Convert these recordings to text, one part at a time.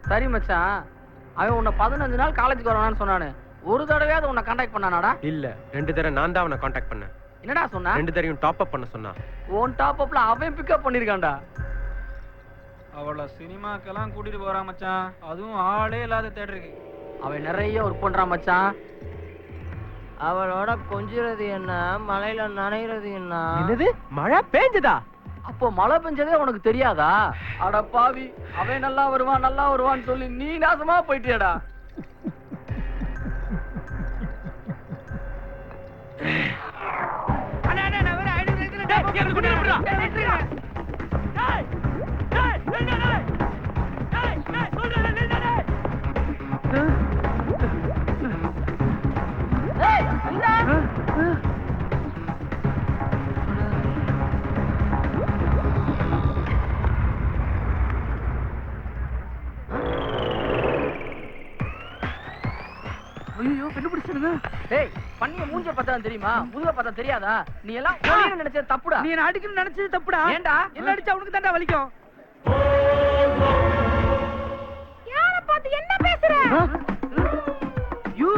சரி மச்சான். அவன் உன்னை பதினஞ்சு நாள் காலேஜுக்கு வரணும்னு சொன்னானு. ஒரு தடவையாவது உன்னை கான்டாக்ட் பண்ணானாடா? இல்ல ரெண்டு தடவை நான் தான் அவனை காண்டாக்ட் பண்ணேன். என்னடா சொன்னா? ரெண்டு தடவையும் டாப் அப் பண்ண சொன்னா உன் டாப் அப்ல அவன் பிக்கப் பண்ணிருக்கான்டா. அவளை சினிமாக்கெல்லாம் கூட்டிட்டு போறான் மச்சான். அதுவும் ஆளே இல்லாத தேட்டருக்கு. அவன் நிறைய ஒர்க் பண்றான் மச்சான். அவளோட கொஞ்சிறது என்ன மலையில நனைகிறது என்ன? என்னது? மழை பேஞ்சதா அப்போ மழை பெஞ்சதே உனக்கு தெரியாதா? அட பாவி அவன் நல்லா வருவான் நல்லா வருவான்னு சொல்லி நீ நாசமா போயிட்டியாடா. ஐயோ கண்டுபிடிச்சிருங்க டேய் பண்ணிய மூஞ்ச பார்த்தா தெரியுமா? முதுக பார்த்தா தெரியாதா? நீ எல்லாம் ஒளியன்னு நினைச்சது தப்புடா. நீ அடிக்கணும்னு நினைச்சது தப்புடா? ஏன்டா என்ன அடிச்சா அவனுக்கு தாண்டா வலிக்கும்? யார பார்த்து என்ன பேசுற? யூ.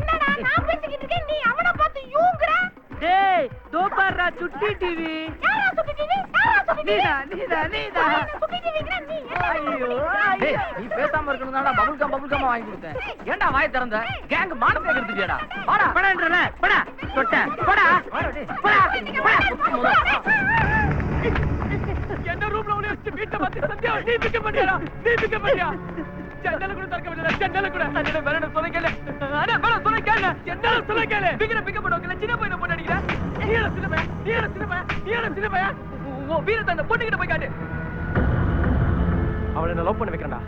என்னடா நான் பேசிக்கிட்டு இருக்கேன்? நீ அவன பார்த்து யூங்கற டேய் தோப்பாரா சுட்டி டிவி யாரா சுத்திட்டு யாரா சுத்திட்டு நீதா நீதா நீதா. சுத்திட்டு நீ என்ன ஐயோ டேய் நீ பேசாம இருக்கணும் தான்டா பபுள் கம் பபுள் கம் வாங்கி கொடுத்தேன். ஏன்டா வாய் திறந்த? கேங் மானத்தை கெடுத்துட்டியாடா. வாடா. படான்றல படா. தொட்ட. படா. வாடா டேய். படா. என்ன ரூம்ல உள்ள வச்சு வீட்டை பார்த்து சத்யா நீ பிக்க பண்ணியா நீ பிக்க பண்ணியா? ஜன்னல கூட திறக்க முடியல ஜன்னல கூட. அண்ணே வேற சொல்ல கேளு. அண்ணே வேற சொல்ல கேளு. ஜன்னல சொல்ல கேளு? பிக்கிற பிக்க பண்ணுவாங்க சின்ன பையனை சின்ன பையன் ஓ வீரத்தை அந்த பொண்ணுகிட்ட போய் காட்டு. அவளை என்ன லவ் பண்ண வைக்கிறேன்டா.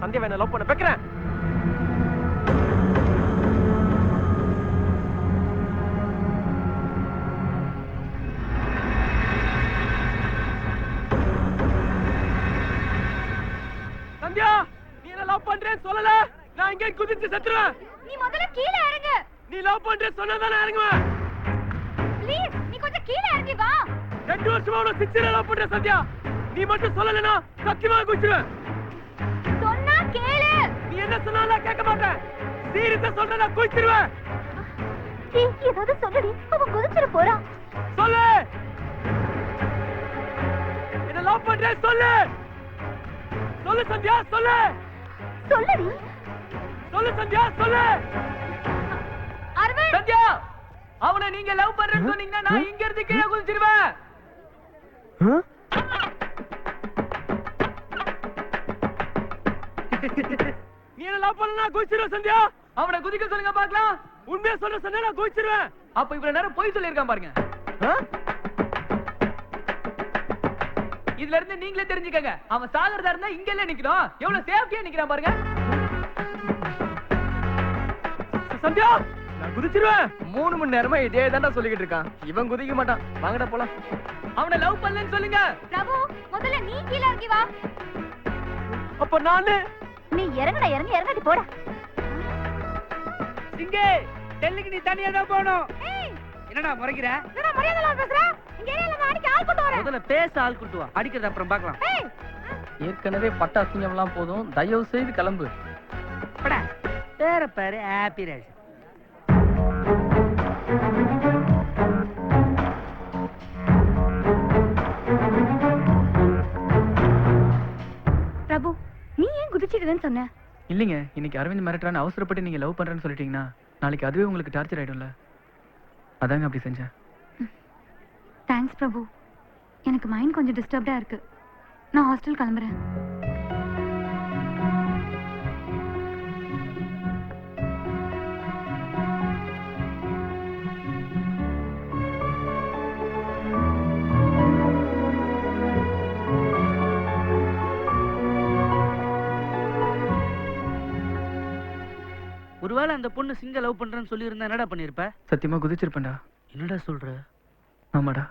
சந்தியாவை என்ன லவ் பண்ண வைக்கிறேன். சந்தியா நீ என்ன லவ் பண்றேன்னு சொல்லல? நான் இங்கே குதிச்சு செத்துருவேன். நீ முதல்ல கீழ இறங்கு. நீ லவ் பண்றேன்னு சொன்னா தான் இறங்குவேன். ப்ளீஸ் நீ கொஞ்சம் கீழ இறங்கி வா. ரெண்டு வருஷமா உன சிக்ஸர் லவ் பண்ற சத்யா. நீ மட்டும் சொல்லலனா சத்தியமா குச்சிருவேன். சொன்னா கேளு. நீ என்ன சொன்னாலும் கேட்க மாட்டேன். சீரியஸா சொல்ற நான் குச்சிருவேன். ஏதாவது சொல்லுடி. அவன் குதிச்சிட போறான் சொல்லு. என்ன லவ் பண்றேன் சொல்லு. சொல்லு சத்யா சொல்லு. சொல்லுடி. சொல்லு சத்யா சொல்லு. அரவிந்த் சத்யா அவனை நீங்க லவ் பண்றேன்னு சொன்னீங்கன்னா நான் இங்க இருந்து கீழே குதிச்சிருவேன். நீ என்ன லவ் பண்ணா குதிச்சிருவேன் சந்தியா. அவனை குதிக்க சொல்லுங்க பார்க்கலாம். உண்மையா சொல்ல சொன்னா நான் குதிச்சிருவேன். அப்ப இவ்வளவு நேரம் பொய் சொல்லியிருக்கான் பாருங்க. இதுல இருந்து நீங்களே தெரிஞ்சுக்கங்க. அவன் சாகிறதா இருந்தா இங்க இல்ல நிக்கணும். எவ்வளவு சேஃப்டியா நிக்கிறான் பாருங்க. சந்தியா! குதிச்சிருவேன். மூணு மணி நேரமா இதே தான்டா சொல்லிக்கிட்டு இருக்கான். இவன் குதிக்க மாட்டான். வாங்கடா போலாம். அவனை லவ் பண்ணலன்னு சொல்லுங்க. பிரபு முதல்ல நீ கீழ இறங்கி வா. அப்ப நானு? நீ இறங்குடா இறங்கி இறங்கடி போடா. இங்கே டெல்லிக்கு நீ தனியா தான் போகணும். என்னடா முறைக்கிற? என்னடா மரியாதை பேசுற? இங்க ஏரியால நான் அடிக்க ஆள் கொண்டு வரேன். முதல்ல பேச ஆள் கூட்டு வா. அடிக்கிறது அப்புறம் பார்க்கலாம். ஏற்கனவே பட்ட அசிங்கம்லாம் போதும். தயவு செய்து கிளம்பு. பேர பேரு ஹாப்பி ராஜ் ஏன் குதிச்சிடுவேன்னு சொன்ன இல்லைங்க இன்னைக்கு அரவிந்த் மிரட்டுறான்னு அவசரப்பட்டு நீங்க லவ் பண்றேன்னு சொல்லிட்டீங்கன்னா நாளைக்கு அதுவே உங்களுக்கு டார்ச்சர் ஆயிடும்ல. அதாங்க அப்படி செஞ்சேன். தேங்க்ஸ் பிரபு. எனக்கு மைண்ட் கொஞ்சம் டிஸ்டர்ப்டா இருக்கு. நான் ஹாஸ்டல் கிளம்புறேன். ஒருவேளை அந்த பொண்ணு சிங்க லவ் பண்றேன்னு சொல்லி இருந்தா என்னடா பண்ணிருப்ப சத்தியமா குதிச்சிருப்பேன்டா. என்னடா சொல்ற? ஆமாடா.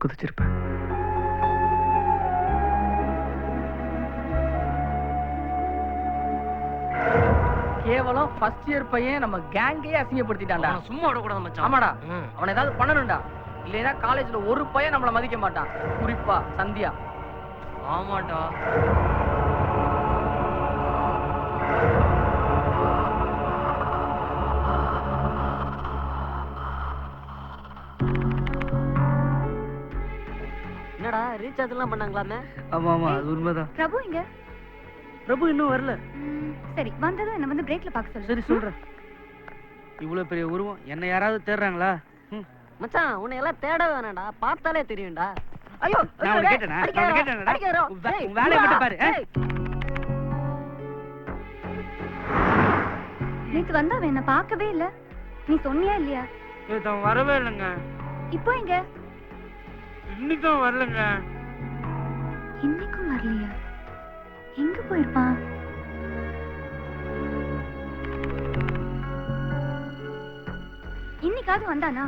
குதிச்சிருப்பேன். கேவலம் ஃபர்ஸ்ட் இயர் பையன் நம்ம கேங்கே அசிங்கப்படுத்திட்டான்டா. சும்மா விடக்கூடாது மச்சான். ஆமாடா. அவனை ஏதாவது பண்ணணும்டா. இல்லைன்னா காலேஜ்ல ஒரு பையன் நம்மள மதிக்க மாட்டான். குறிப்பா சந்தியா. ஆமாடா. ரீசார்ஜ் எல்லாம் பண்ணாங்களாமே? ஆமா ஆமா அது உண்மைதான். பிரபு இங்க பிரபு இன்னும் வரல. சரி வந்ததும் என்ன வந்து பிரேக்ல பார்க்க சொல்லு. சரி சொல்றேன். இவ்வளவு பெரிய உருவம். என்ன யாராவது தேடுறாங்களா? மச்சான் உன்னை எல்லாம் தேட வேணாம்டா. பார்த்தாலே தெரியும்டா. ஐயோ நான் கேட்டேனா? நான் உன் வேலையை மட்டும் பாரு? நேத்து வந்தா அவன் என்ன பார்க்கவே இல்ல. நீ சொன்னியா இல்லையா? நேத்து வரவே இல்லைங்க. இப்போ எங்க? இன்னைக்கும் வரலங்க. இன்னைக்கும் வரலையா? எங்க போயிருப்பான்? இன்னைக்காவது வந்தானா?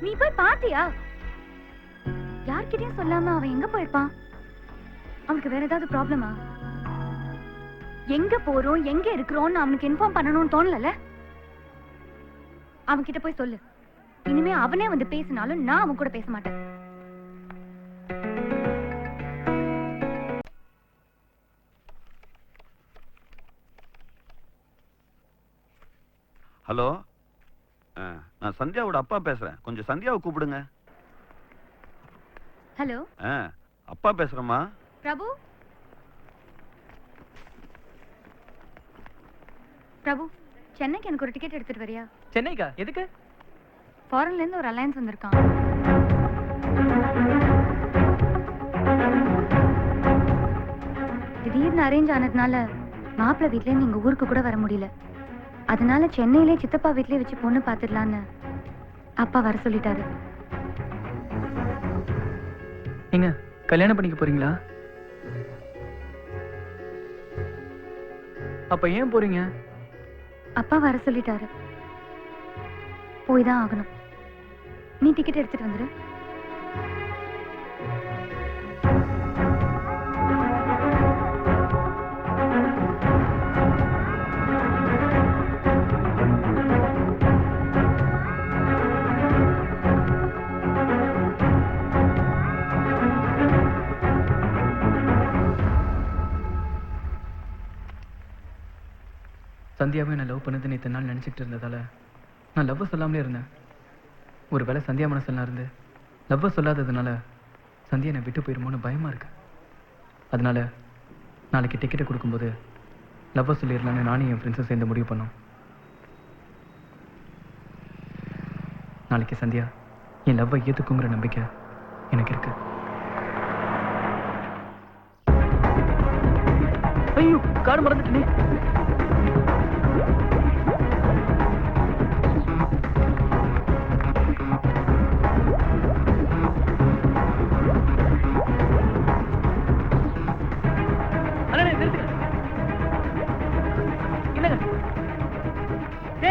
நீ போய் பாத்தியா? யார்கிட்டயும் சொல்லாம அவன் எங்க போயிருப்பான்? அவனுக்கு வேற ஏதாவது ப்ராப்ளமா எங்க போறோம் எங்க இருக்கிறோம்னு அவனுக்கு இன்ஃபார்ம் பண்ணணும்னு தோணல அவன் கிட்ட போய் சொல்லு. இனிமே அவனே வந்து பேசினாலும் நான் அவன் கூட பேச மாட்டேன். ஹலோ ஆ, நான் சந்தியாவோட அப்பா பேசுறேன். கொஞ்சம் சந்தியாவை கூப்பிடுங்க. ஹலோ? ஆ, அப்பா பேசுறேம்மா. பிரபு? பிரபு சென்னைக்கு எனக்கு ஒரு டிக்கெட் எடுத்துட்டு வரியா? சென்னைக்கா? எதுக்கு? ஃபாரின்ல இருந்து ஒரு அலையன்ஸ் வந்திருக்கான். திடீர்னு அரேஞ்ச் ஆனதுனால மாப்பிள்ளை வீட்ல இருந்து எங்க ஊருக்கு கூட வர முடியல. அதனால சென்னையிலே சித்தப்பா வீட்லயே வச்சு பொண்ணு பார்த்துடலான்னு அப்பா வர சொல்லிட்டாரு. நீங்க கல்யாணம் பண்ணிக்க போறீங்களா? அப்ப ஏன் போறீங்க? அப்பா வர சொல்லிட்டாரு. போய் தான் ஆகணும். நீ டிக்கெட் எடுத்துட்டு வந்துரு. சந்தியாவை என்ன லவ் பண்ணது நேற்று நாள் நினச்சிக்கிட்டு இருந்ததால நான் லவ்வை சொல்லாமலே இருந்தேன். ஒரு வேளை சந்தியா மனசெல்லாம் இருந்து லவ்வை சொல்லாததுனால சந்தியா என்னை விட்டு போயிருமோன்னு பயமாக இருக்கு. அதனால நாளைக்கு டிக்கெட்டை கொடுக்கும்போது லவ்வை சொல்லிடலான்னு நானும் என் ஃப்ரெண்ட்ஸும் சேர்ந்து முடிவு பண்ணோம். நாளைக்கு சந்தியா என் லவ்வை ஏற்றுக்குங்கிற நம்பிக்கை எனக்கு இருக்கு. ஐயோ கார் மறந்துட்டேனே.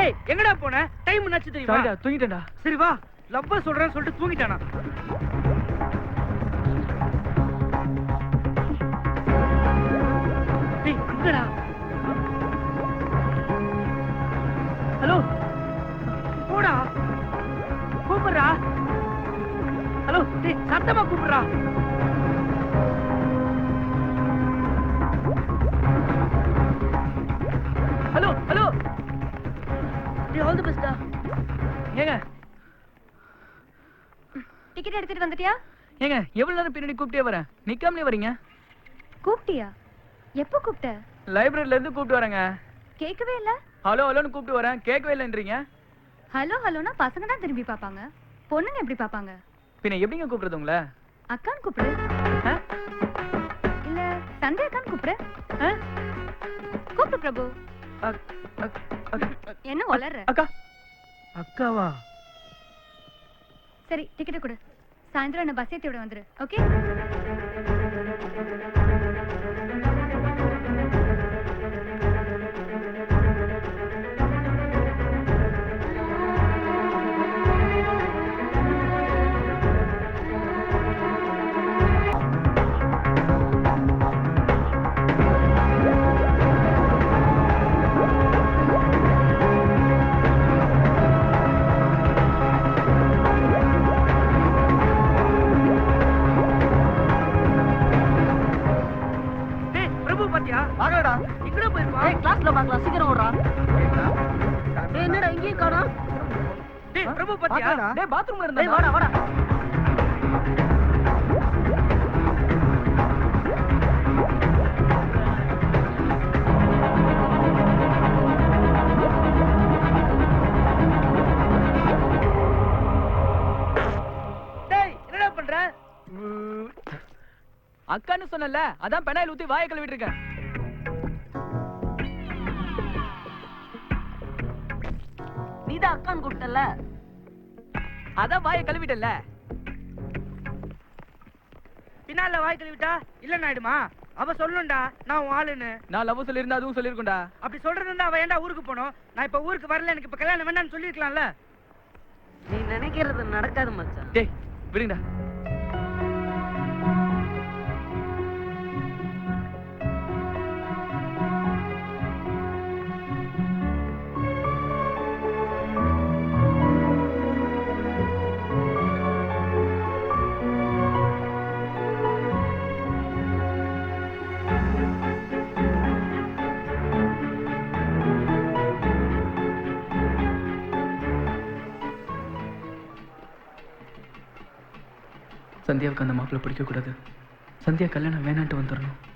டேய் எங்கடா போன? டைம் என்னாச்சு தெரியுமா? தூங்கிட்டேன்டா. சரி வா. லவ்வ சொல்றேன்னு சொல்லிட்டு தூங்கிட்டானா? டேய் அங்கடா. ஹலோ? போடா. கூப்பிடுறா. ஹலோ டேய் சத்தமா கூப்பிடுறா. டிக்கெட் எடுத்துட்டு வந்துட்டியா? ஏங்க எவ்வளவு நேரம் பின்னாடி கூப்பிட்டே வரேன் நிக்காமலே வரீங்க. கூப்பிட்டியா? எப்போ கூப்பிட்ட? லைப்ரரியில இருந்து கூப்பிட்டு வரேங்க. கேட்கவே இல்ல. ஹலோ ஹலோன்னு கூப்பிட்டு வரேன். கேட்கவே இல்லைன்றீங்க. ஹலோ ஹலோனா பசங்க தான் திரும்பி பார்ப்பாங்க. பொண்ணுங்க எப்படி பார்ப்பாங்க? பின்ன எப்படிங்க கூப்பிடுறது உங்களை? அக்கான்னு கூப்பிடு? இல்ல சண்டே அக்கான்னு கூப்பிடு? கூப்பிடு பிரபு. என்ன வளர்ற? அக்கா. அக்காவா? சரி டிக்கெட் கொடு. சாயந்தரம் என்ன பஸ் ஏற்றி விட வந்துரு ஓகே ரோட்ல வாங்கலாம் சீக்கிரம் ஓடுறா என்னடா எங்கேயும் காணோம் டேய் பிரபு பாத்தியா? டேய் இருந்தா. வாடா வாடா. அக்கான்னு சொன்னல அதான் பெனாயில் ஊத்தி வாயை கழுவிட்டு இருக்கேன். நீதான் அக்கான்னு கூப்பிட்டல அதான் வாயை கழுவிட்டல பின்னால வாய் கழுவிட்டா இல்லன்னு ஆயிடுமா? அவ சொல்லணும்டா நான் உன் ஆளுன்னு. நான் லவ் சொல்லியிருந்தா அதுவும் சொல்லியிருக்கோண்டா அப்படி சொல்றது இருந்தா அவ ஏன்டா ஊருக்கு போனோம்? நான் இப்ப ஊருக்கு வரல எனக்கு இப்ப கல்யாணம் வேண்டாம்னு சொல்லிருக்கலாம்ல நீ நினைக்கிறது நடக்காது மச்சான். டேய் விடுங்கடா. சந்தியாவுக்கு அந்த மாப்பிள்ளை பிடிக்கக்கூடாது. சந்தியா கல்யாணம் வேணான்ட்டு வந்துடணும்.